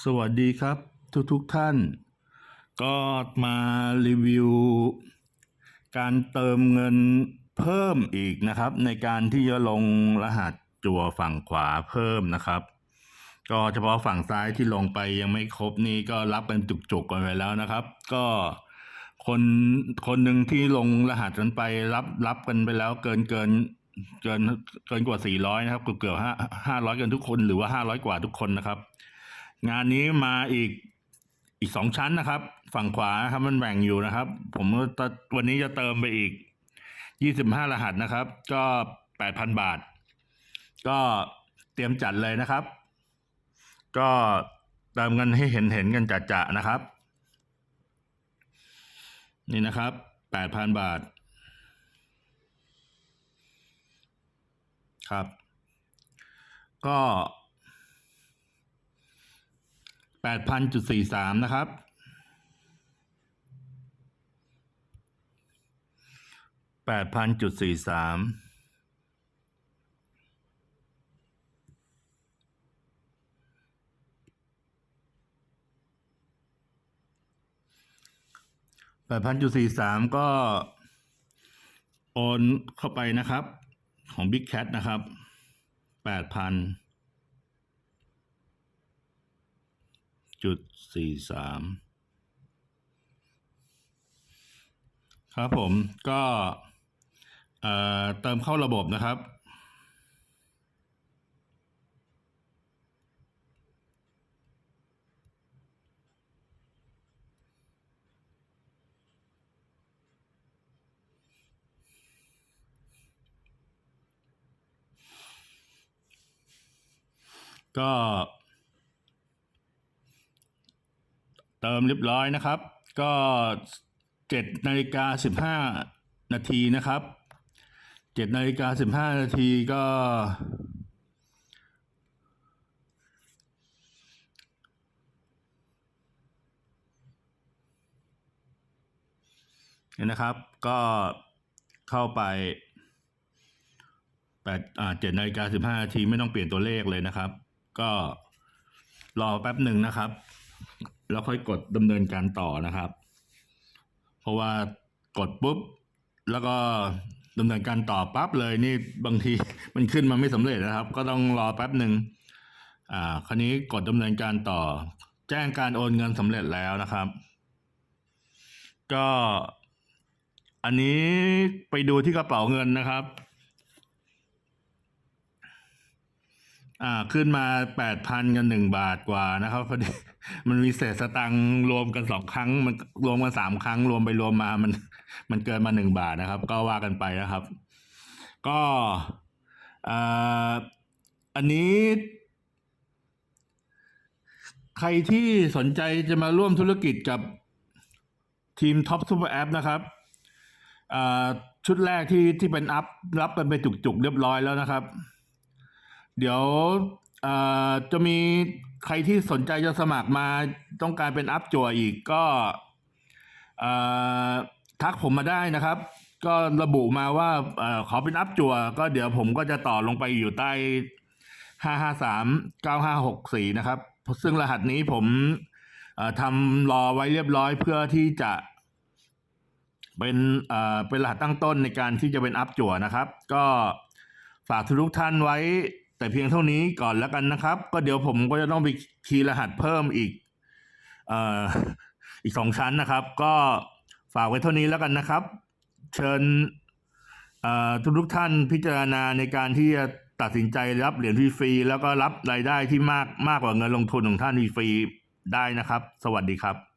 สวัสดีครับทุกทุกท่าน ก็มารีวิว การเติมเงินเพิ่มอีกนะครับ ในการที่จะลงรหัสจั่วฝั่งขวาเพิ่มนะครับ ก็เฉพาะฝั่งซ้ายที่ลงไปยังไม่ครบนี่ก็รับเป็นจุกๆกันไปแล้วนะครับ ก็คนคนหนึ่งที่ลงรหัสกันไปรับรับกันไปแล้วเกินเกินเกินเกินกว่า 400 นะครับ เกือบเกือบห้าห้าร้อยกันทุกคนหรือว่า 500 กว่าทุกคนนะครับ งานนี้มาอีกอีกสองชั้นนะครับ ฝั่งขวาครับมันแบ่งอยู่นะครับ ผมวันนี้จะเติมไปอีกยี่สิบห้ารหัสนะครับ ก็แปดพันบาท ก็เตรียมจัดเลยนะครับ ก็เติมเงินให้เห็นเห็นกันจัดๆนะครับ นี่นะครับแปดพันบาท ครับ ก็ แปดพันจุดสี่สามนะครับ แปดพันจุดสี่สามแปดพันจุดสี่สามก็ โอนเข้าไปนะครับ ของ Big Cat นะครับแปดพัน จุดสี่สามครับผมก็เเติมเข้าระบบนะครับ ก็ เติมเรียบร้อยนะครับ ก็เจ็ดนาฬิกาสิบห้านาทีนะครับเจ็ดนาฬิกาสิบห้านาทีก็เห็นนะครับ ก็เข้าไปแปดอ่าเจ็ดนาฬิกาสิบห้านาทีไม่ต้องเปลี่ยนตัวเลขเลยนะครับ ก็รอแป๊บหนึ่งนะครับ แล้วค่อยกดดำเนินการต่อนะครับ เพราะว่ากดปุ๊บ แล้วก็ดำเนินการต่อปั๊บเลยนี่บางทีมันขึ้นมาไม่สำเร็จนะครับ ก็ต้องรอแป๊บหนึ่งอ่าคราวนี้กดดำเนินการต่อ แจ้งการโอนเงินสำเร็จแล้วนะครับ ก็อันนี้ไปดูที่กระเป๋าเงินนะครับ อ่าขึ้นมาแปดพันกันหนึ่งบาทกว่านะครับพอดีมันมีเศษสตังค์รวมกันสองครั้ง มันรวมกันสามครั้ง รวมไปรวมมามัน มันเกินมาหนึ่งบาทนะครับ ก็ว่ากันไปนะครับ ก็อ่าอันนี้ ใครที่สนใจจะมาร่วมธุรกิจกับทีมท็อปซูเปอร์แอปนะครับอ่าชุดแรกที่ที่เป็นอัพรับกันไปจุกๆเรียบร้อยแล้วนะครับ เดี๋ยวจะมีใครที่สนใจจะสมัครมาต้องการเป็นอัพจั่วอีกก็ทักผมมาได้นะครับ ก็ระบุมาว่าอขอเป็นอัพจั่วก็เดี๋ยวผมก็จะต่อลงไปอยู่ใต้ห้าห้าสามเก้าห้าหกสี่นะครับ ซึ่งรหัสนี้ผมทำรอไว้เรียบร้อยเพื่อที่จะเป็นเป็นรหัสตั้งต้นในการที่จะเป็นอัพจั่วนะครับ ก็ฝากทุกท่านไว้ แต่เพียงเท่านี้ก่อนแล้วกันนะครับ ก็เดี๋ยวผมก็จะต้องไปคีย์รหัสเพิ่มอีกเอ่ออีกสองชั้นนะครับ ก็ฝากไว้เท่านี้แล้วกันนะครับ เชิญเอ่อทุกท่านพิจารณาในการที่จะตัดสินใจรับเหรียญฟรีแล้วก็รับรายได้ที่มากมากกว่าเงินลงทุนของท่านฟรีได้นะครับ สวัสดีครับ